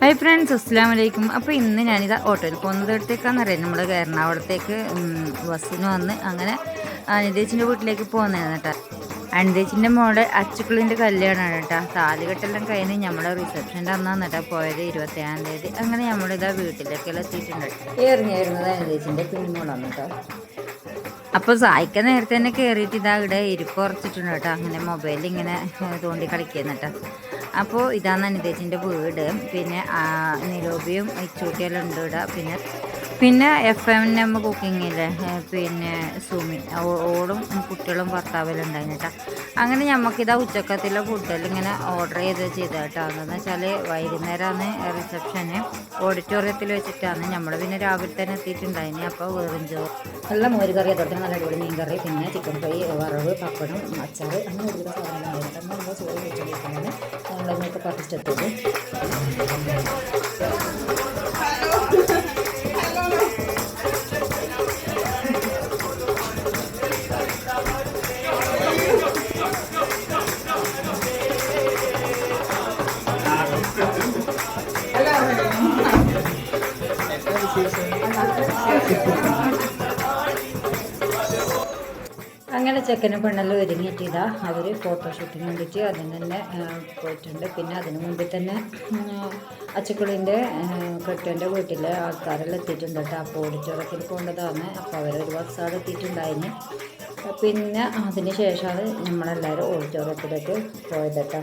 Hi friends അസ്സാം വലൈക്കും അപ്പോൾ ഇന്ന് ഞാനിത് ഓട്ടോയിൽ പോകുന്നത് അറിയാം നമ്മൾ എറണാകുളത്തേക്ക് ബസ്സിന് വന്ന് അങ്ങനെ അനിതേച്ചിന്റെ വീട്ടിലേക്ക് പോകുന്നതാണ് കേട്ടോ. അനിതേച്ചിന്റെ മോളെ അച്ചുക്കളിന്റെ കല്യാണമാണ് കേട്ടോ. താലികെട്ടെല്ലാം കഴിഞ്ഞ് നമ്മളെ റിസപ്ഷന്റെ അന്നാണ് കേട്ടോ പോയത് ഇരുപത്തേഴാം തീയതി. അങ്ങനെ നമ്മളിതാ വീട്ടിലേക്കെല്ലാം എത്തിയിട്ടുണ്ട്. എറിഞ്ഞായിരുന്നത് അനിതേച്ചിന്റെ കുഞ്ഞുമോളാണ് കേട്ടോ. അപ്പോൾ സായിക്ക നേരത്തെ തന്നെ കയറിയിട്ട് ഇതാ ഇവിടെ ഇരിപ്പ് ഉറച്ചിട്ടുണ്ട് കേട്ടോ. അങ്ങനെ മൊബൈലിൽ ഇങ്ങനെ തോണ്ടി കളിക്കുന്ന കേട്ടോ. അപ്പോൾ ഇതാണ് അനിതേജിന്റെ വീട്. പിന്നെ നിലോബിയും ഇച്ചൂട്ടിയെല്ലാം ഉണ്ട് ഇവിടെ. പിന്നെ പിന്നെ എഫ് എം കുക്കിംഗ് ഇല്ലേ? പിന്നെ സുമി ഓടും കുട്ടികളും ഭർത്താവിലും ഉണ്ടായിരുന്നു കേട്ടോ അങ്ങനെ നമുക്കിതാ ഉച്ചക്കത്തിലെ ഫുഡെല്ലാം ഇങ്ങനെ ഓർഡർ ചെയ്ത് ചെയ്ത കേട്ടോ എന്താണെന്ന് വെച്ചാൽ വൈകുന്നേരമാണ് റിസപ്ഷന് ഓഡിറ്റോറിയത്തിൽ വെച്ചിട്ടാണ്. നമ്മൾ പിന്നെ രാവിലെ തന്നെ എത്തിയിട്ടുണ്ടായിന്. അപ്പോൾ വെറും ചോറ് നല്ല മോര് കറി അതുപോലെ നല്ല അടിപൊളി മീൻ കറി പിന്നെ ചിക്കൻ ഫ്രൈ വറവ് പപ്പടം അച്ചാർ അങ്ങനെ ഒരുവിധ സാധനങ്ങളുണ്ടായിരുന്നു നമ്മൾ ചോറ് വെച്ചിട്ടുണ്ടെങ്കിൽ ഫസ്റ്റ് എത്തിയത് അങ്ങനെ ചെക്കനും പെണ്ണെല്ലാം ഒരുങ്ങിയിട്ടിതാ അവർ ഫോട്ടോഷൂട്ടിന് വേണ്ടിയിട്ട് അതിന് തന്നെ പോയിട്ടുണ്ട്. പിന്നെ അതിന് മുമ്പിൽ തന്നെ അച്ചക്കുളിന്റെ കെട്ടന്റെ വീട്ടിലെ ആൾക്കാരെല്ലാം എത്തിയിട്ടുണ്ട് കേട്ടോ. അപ്പോൾ ഓഡിറ്റോറിയത്തിൽ പോകേണ്ടതാണ്. അപ്പോൾ അവർ ഒരു എത്തിയിട്ടുണ്ടായിന്. പിന്നെ അതിന് ശേഷമാണ് നമ്മളെല്ലാവരും ഓഡിറ്റോറിയത്തിലേക്ക് പോയത് കേട്ടോ.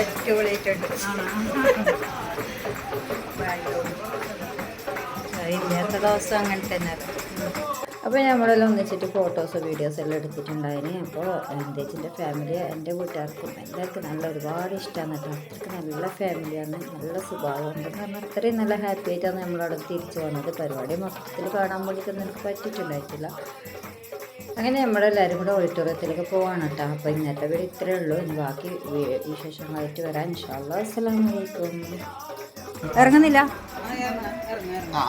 അടിപൊളിയായിട്ടുണ്ട് ഇല്ലാത്ത ദിവസം അങ്ങനെ തന്നെ അപ്പോൾ നമ്മളെല്ലാം ഒന്നിച്ചിട്ട് ഫോട്ടോസ് വീഡിയോസ് എല്ലാം എടുത്തിട്ടുണ്ടായിന്. അപ്പോൾ എന്റെച്ചിന്റെ ഫാമിലി എന്റെ വീട്ടുകാർക്കും എല്ലാവർക്കും നല്ല ഒരുപാട് ഇഷ്ടമാണ് കേട്ടോ. അത്രയ്ക്ക് നല്ല ഫാമിലിയാണ് നല്ല സ്വഭാവം കാരണം അത്രയും നല്ല ഹാപ്പി ആയിട്ടാണ് നമ്മളവിടെ തിരിച്ചു വന്നത്. പരിപാടി മൊത്തത്തിൽ കാണാൻ വേണ്ടിയിട്ട് നിനക്ക് പറ്റിയിട്ടുണ്ടായിട്ടില്ല. അങ്ങനെ നമ്മളെല്ലാവരും കൂടെ ഓഡിറ്റോറിയത്തിലേക്ക് പോവാണ് കേട്ടോ. അപ്പോൾ ഇന്നത്തെ വീട് ഇത്രയേ ഉള്ളൂ. ഇനി ബാക്കി വിശേഷങ്ങളായിട്ട് വരാൻ ഇൻഷാല്ലാ അസ്സലാമലൈക്കും ഇറങ്ങുന്നില്ല? ആ.